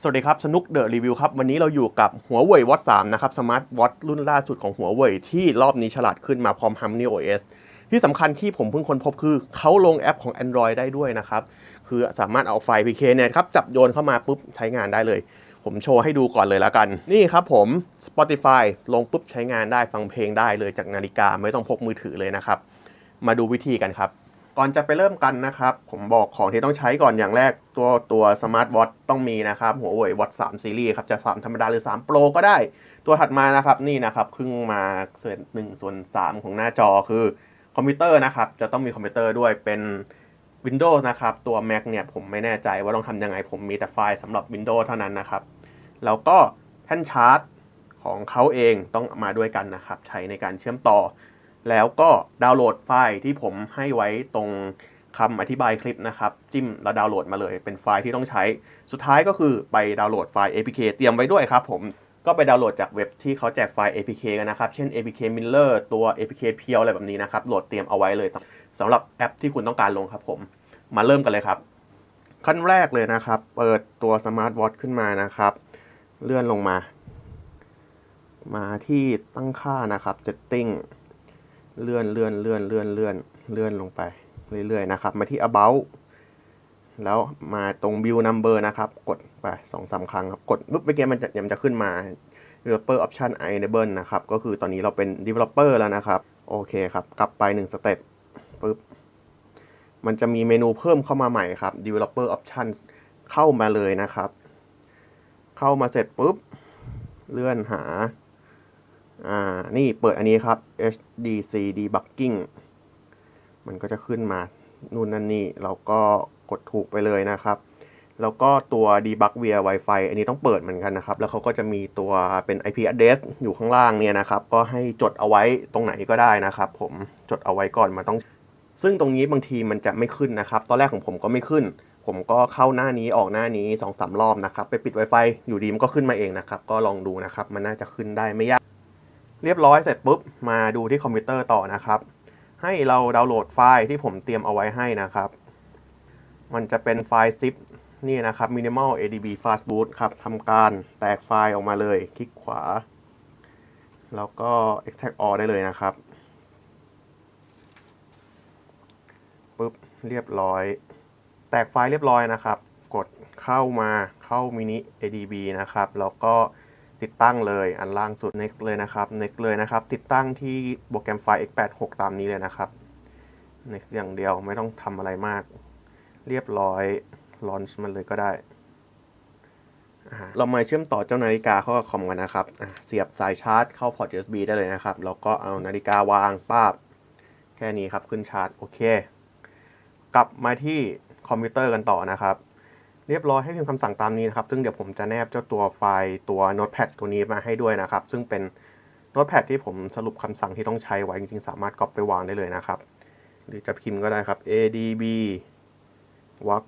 สวัสดีครับ สนุกเดอะรีวิวครับ วันนี้เราอยู่กับหัวเว่ย Watch 3นะครับ สมาร์ทวอทรุ่นล่าสุดของหัวเว่ยที่รอบนี้ฉลาดขึ้นมาพร้อม Harmony OS ที่สำคัญที่ผมเพิ่งค้นพบคือเขาลงแอปของ Android ได้ด้วยนะครับ คือสามารถเอาไฟล์ PK เนี่ยครับ จับโยนเข้ามาปุ๊บใช้งานได้เลย ผมโชว์ให้ดูก่อนเลยแล้วกัน นี่ครับผม Spotify ลงปุ๊บใช้งานได้ฟังเพลงได้เลยจากนาฬิกาไม่ต้องพกมือถือเลยนะครับมาดูวิธีกันครับ ก่อนจะไปเริ่มกันนะครับ ผมบอกของที่ต้องใช้ก่อนอย่างแรกตัวตัวสมาร์ทวอทต้องมีนะครับหัวเว่ยวอท3ซีรีส์ครับ จะ3ธรรมดาหรือ3 Pro ก็ได้ ตัวถัดมานะครับนี่นะครับครึ่งมาส่วนหนึ่งส่วนสามของหน้าจอคือคอมพิวเตอร์นะครับ จะต้องมีคอมพิวเตอร์ด้วยเป็น Windows นะครับ ตัว Mac เนี่ยผมไม่แน่ใจว่าต้องทำยังไง ผมมีแต่ไฟล์สำหรับ Windows เท่านั้นนะครับ แล้วก็แท่นชาร์จของเขาเองต้องมาด้วยกันนะครับ ใช้ในการเชื่อมต่อ แล้วก็ดาวน์โหลดไฟล์ที่ผมให้ไว้ตรงคำอธิบายคลิปนะครับ จิ้มแล้วดาวน์โหลดมาเลย เป็นไฟล์ที่ต้องใช้ สุดท้ายก็คือไปดาวน์โหลดไฟล์ APK เตรียมไว้ด้วยครับผมก็ไปดาวน์โหลดจากเว็บที่เขาแจกไฟล์ APK กันนะครับ เช่น APK Miller ตัว APK เพียวอะไรแบบนี้นะครับ โหลดเตรียมเอาไว้เลยสำหรับแอปที่คุณต้องการลงครับผม มาเริ่มกันเลยครับ ขั้นแรกเลยนะครับ เปิดตัว Smart Watch ขึ้นมานะครับ เลื่อนลงมา มาที่ตั้งค่านะครับ Setting เลื่อนเลื่อนเลื่อนเลื่อนเลื่อนเลื่อนลงไปเรื่อยๆนะครับ มาที่ about แล้วมาตรง view number นะครับ กดไปสองสาครั้งครับ กดปุ๊บเมื่อกี้มันจะมันจะขึ้นมา developer option enable นะครับ ก็คือตอนนี้เราเป็น developer แล้วนะครับ โอเคครับ กลับไป1สเต็ปปุ๊บ มันจะมีเมนูเพิ่มเข้ามาใหม่ครับ developer option เข้ามาเลยนะครับ เข้ามาเสร็จปุ๊บ เลื่อนหา อ่า นี่เปิดอันนี้ครับ HDC debugging มันก็จะขึ้นมา นู่นนั่นนี่ เราก็กดถูกไปเลยนะครับ แล้วก็ตัว debug via Wi-Fi อันนี้ต้องเปิดเหมือนกันนะครับ แล้วเขาก็จะมีตัวเป็น IP address อยู่ข้างล่างเนี่ยนะครับ ก็ให้จดเอาไว้ตรงไหนก็ได้นะครับ ผม จดเอาไว้ก่อนมันต้อง ซึ่งตรงนี้บางทีมันจะไม่ขึ้นนะครับ ตอนแรกของผมก็ไม่ขึ้น ผมก็เข้าหน้านี้ออกหน้านี้2อสรอบนะครับ ไปปิด Wi-Fi อยู่ดีมันก็ขึ้นมาเองนะครับ ก็ลองดูนะครับ มันน่าจะขึ้นได้ไม่ยาก เรียบร้อยเสร็จปุ๊บ มาดูที่คอมพิวเตอร์ต่อนะครับ ให้เราดาวน์โหลดไฟล์ที่ผมเตรียมเอาไว้ให้นะครับ มันจะเป็นไฟล์ zip นี่นะครับ minimal adb fast boot ครับทำการแตกไฟล์ออกมาเลย คลิกขวา แล้วก็ extract all ได้เลยนะครับปุ๊บเรียบร้อย แตกไฟล์เรียบร้อยนะครับ กดเข้ามาเข้า mini adb นะครับ แล้วก็ ติดตั้งเลยอันล่างสุด next เลยนะครับ next เลยนะครับ ติดตั้งที่โปรแกรมไฟล์ x86 ตามนี้เลยนะครับ next อย่างเดียวไม่ต้องทำอะไรมาก เรียบร้อย launch มันเลยก็ได้ เรามาเชื่อมต่อเจ้านาฬิกาเข้ากับคอมกันนะครับ เสียบสายชาร์จเข้าพอร์ต USB ได้เลยนะครับ แล้วก็เอานาฬิกาวางป้าบ แค่นี้ครับขึ้นชาร์จ โอเค กลับมาที่คอมพิวเตอร์กันต่อนะครับ เรียบร้อยให้พิมพ์คำสั่งตามนี้นะครับ ซึ่งเดี๋ยวผมจะแนบเจ้าตัวไฟล์ตัว Notepad ตัวนี้มาให้ด้วยนะครับ ซึ่งเป็น Notepad ที่ผมสรุปคำสั่งที่ต้องใช้ไว้จริงๆ สามารถก๊อปไปวางได้เลยนะครับ หรือจะพิมพ์ก็ได้ครับ adb work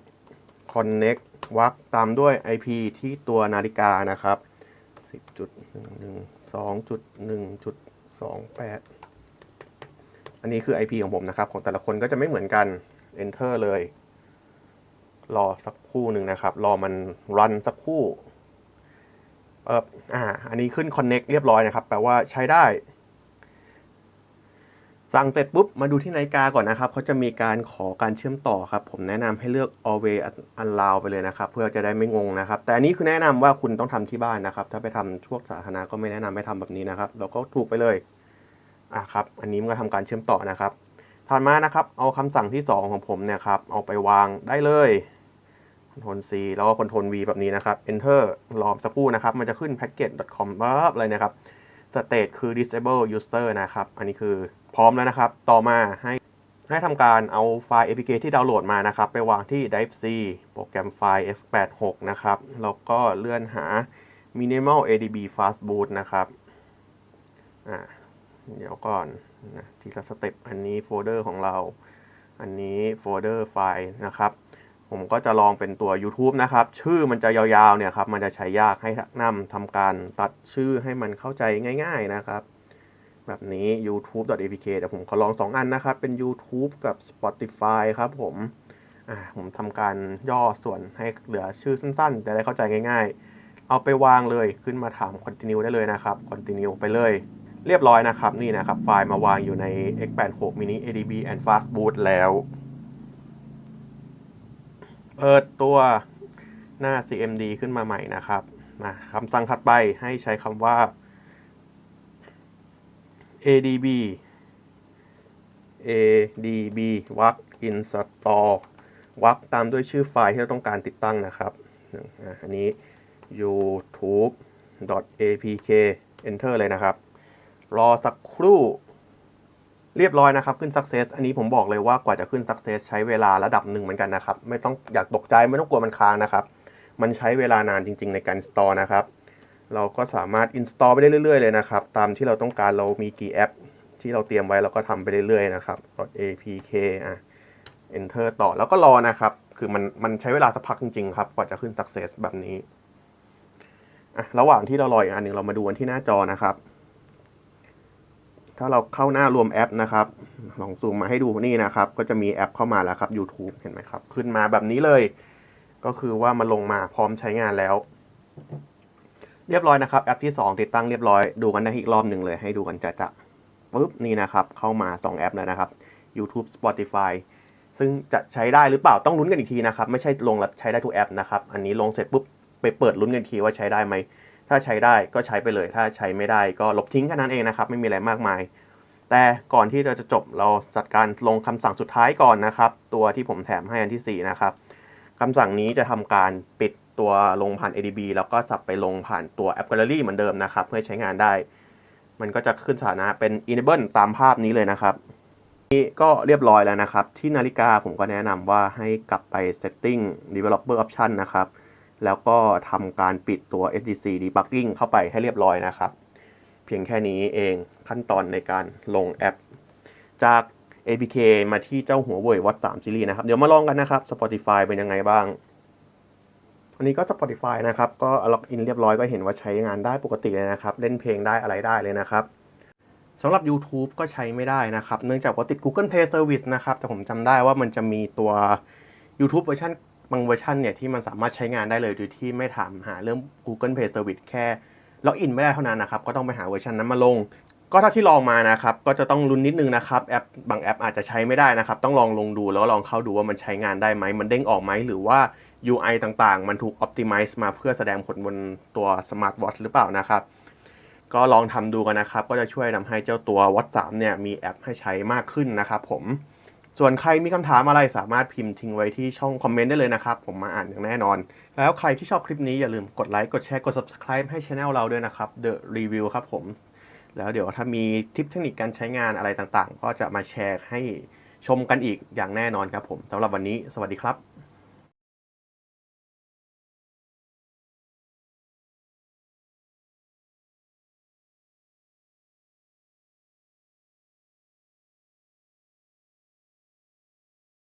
connect work ตามด้วย IP ที่ตัวนาฬิกานะครับ 10.112.1.28 อันนี้คือ IP ของผมนะครับ ของแต่ละคนก็จะไม่เหมือนกัน enter เลย รอสักคู่หนึ่งนะครับ รอมันรันสักคู่เอออ่า อันนี้ขึ้น connect เรียบร้อยนะครับ แปลว่าใช้ได้ สั่งเสร็จปุ๊บ มาดูที่นาฬิกาก่อนนะครับเขาจะมีการขอการเชื่อมต่อครับ ผมแนะนำให้เลือก always allow ไปเลยนะครับ เพื่อจะได้ไม่งงนะครับ แต่อันนี้คือแนะนำว่าคุณต้องทำที่บ้านนะครับ ถ้าไปทำช่วงสาธารณะก็ไม่แนะนำให้ทำแบบนี้นะครับ เราก็ถูกไปเลย อะครับ อันนี้มันก็ทำการเชื่อมต่อนะครับถัดมานะครับ เอาคำสั่งที่ 2 ของผมเนี่ยครับ เอาไปวางได้เลย Ctrl C แล้วก็ Ctrl V แบบนี้นะครับ Enter รอสักครู่นะครับ มันจะขึ้น package.com ปั๊บเลยนะครับ state คือ disable user นะครับ อันนี้คือพร้อมแล้วนะครับ ต่อมาให้ให้ทำการเอาไฟล์ APK ที่ดาวน์โหลดมานะครับ ไปวางที่ Drive C โปรแกรมไฟล์ x86 นะครับ แล้วก็เลื่อนหา minimal adb fast boot นะครับ อ่า เดี๋ยวก่อนนะทีละสเต็ป อันนี้โฟลเดอร์ของเรา อันนี้โฟลเดอร์ไฟล์นะครับ ผมก็จะลองเป็นตัว YouTube นะครับ ชื่อมันจะยาวๆเนี่ยครับ มันจะใช้ยากให้นำทำการตัดชื่อให้มันเข้าใจง่าย ๆนะครับ แบบนี้ youtube.apk เดี๋ยวผมขอลอง 2 อันนะครับ เป็น YouTube กับ Spotify ครับผม อ่า ผมทำการย่อส่วนให้เหลือชื่อสั้นๆ จะได้เข้าใจง่าย ๆ เอาไปวางเลยขึ้นมาถาม continue ได้เลยนะครับ continue ไปเลย เรียบร้อยนะครับ นี่นะครับ ไฟล์มาวางอยู่ใน x86 mini adb and fastboot แล้ว เปิดตัวหน้า cmd ขึ้นมาใหม่นะครับมาคำสั่งถัดไปให้ใช้คำว่า adb adb walk install วักตามด้วยชื่อไฟล์ที่เราต้องการติดตั้งนะครับ อันนี้ youtube apk enter เลยนะครับ รอสักครู่ เรียบร้อยนะครับ ขึ้น success อันนี้ผมบอกเลยว่ากว่าจะขึ้น success ใช้เวลาระดับหนึ่งเหมือนกันนะครับ ไม่ต้องอยากตกใจไม่ต้องกลัวมันค้างนะครับ มันใช้เวลานานจริง ๆ ในการ install นะครับ เราก็สามารถ install ไปได้เรื่อยๆเลยนะครับ ตามที่เราต้องการเรามีกี่แอป ที่เราเตรียมไว้เราก็ทำไปเรื่อยๆนะครับ .apk อะ enter ต่อแล้วก็รอนะครับ คือมันมันใช้เวลาสักพักจริงๆครับกว่าจะขึ้น success แบบนี้อะระหว่างที่เรารออีกอันหนึ่งเรามาดูกันที่หน้าจอนะครับ ถ้าเราเข้าหน้ารวมแอปนะครับ ลองซูมมาให้ดูนี่นะครับ ก็จะมีแอปเข้ามาแล้วครับ YouTube เห็นไหมครับ ขึ้นมาแบบนี้เลย ก็คือว่ามันลงมาพร้อมใช้งานแล้ว เรียบร้อยนะครับ แอปที่ 2 ติดตั้งเรียบร้อย ดูกันได้อีกรอบหนึ่งเลย ให้ดูกันจะจะปุ๊บนี่นะครับ เข้ามา 2 แอปแล้วนะครับ YouTube Spotify ซึ่งจะใช้ได้หรือเปล่าต้องลุ้นกันอีกทีนะครับ ไม่ใช่ลงแล้วใช้ได้ทุกแอปนะครับ อันนี้ลงเสร็จปุ๊บไปเปิดลุ้นกันทีว่าใช้ได้ไหม ถ้าใช้ได้ก็ใช้ไปเลย ถ้าใช้ไม่ได้ก็ลบทิ้งแค่นั้นเองนะครับ ไม่มีอะไรมากมาย แต่ก่อนที่เราจะจบเราจัดการลงคำสั่งสุดท้ายก่อนนะครับ ตัวที่ผมแถมให้อันที่ 4 นะครับคำสั่งนี้จะทำการปิดตัวลงผ่าน ADB แล้วก็สับไปลงผ่านตัว App Gallery เหมือนเดิมนะครับ เพื่อใช้งานได้ มันก็จะขึ้นสถานะเป็น enable ตามภาพนี้เลยนะครับนี่ก็เรียบร้อยแล้วนะครับ ที่นาฬิกาผมก็แนะนำว่าให้กลับไป setting developer option นะครับ แล้วก็ทำการปิดตัว SDC debugging เข้าไปให้เรียบร้อยนะครับ เพียงแค่นี้เองขั้นตอนในการลงแอป จาก APK มาที่เจ้าหัวเว่ยวัด3ซีรีส์นะครับ เดี๋ยวมาลองกันนะครับ Spotify เป็นยังไงบ้าง อันนี้ก็ Spotify นะครับ ก็ล็อกอินเรียบร้อยก็เห็นว่าใช้งานได้ปกติเลยนะครับ เล่นเพลงได้อะไรได้เลยนะครับสำหรับ YouTube ก็ใช้ไม่ได้นะครับ เนื่องจากว่าติด Google Play Service นะครับ แต่ผมจำได้ว่ามันจะมีตัว YouTube เวอร์ชัน บางเวอร์ชันเนี่ยที่มันสามารถใช้งานได้เลยโดยที่ไม่ถามหาเรื่อง Google Play Service แค่ล็อกอินไม่ได้เท่านั้นนะครับ ก็ต้องไปหาเวอร์ชันนั้นมาลง ก็เท่าที่ลองมานะครับ ก็จะต้องลุ้นนิดนึงนะครับแอปบางแอปอาจจะใช้ไม่ได้นะครับ ต้องลองลงดูแล้วลองเข้าดูว่ามันใช้งานได้ไหมมันเด้งออกไหมหรือว่า UI ต่างๆ มันถูก optimize มาเพื่อแสดงผลบนตัว Smart Watch หรือเปล่านะครับ ก็ลองทำดูกันนะครับ ก็จะช่วยทำให้เจ้าตัว Watch 3เนี่ยมีแอปให้ใช้มากขึ้นนะครับผม ส่วนใครมีคำถามอะไรสามารถพิมพ์ทิ้งไว้ที่ช่องคอมเมนต์ได้เลยนะครับ ผมมาอ่านอย่างแน่นอน แล้วใครที่ชอบคลิปนี้อย่าลืมกดไลค์กดแชร์กด subscribe ให้ช anel เราด้วยนะครับ The Review ครับผม แล้วเดี๋ยวถ้ามีทิปเทคนิคการใช้งานอะไรต่างๆ ก็จะมาแชร์ให้ชมกันอีกอย่างแน่นอนครับผมสำหรับวันนี้ สวัสดีครับ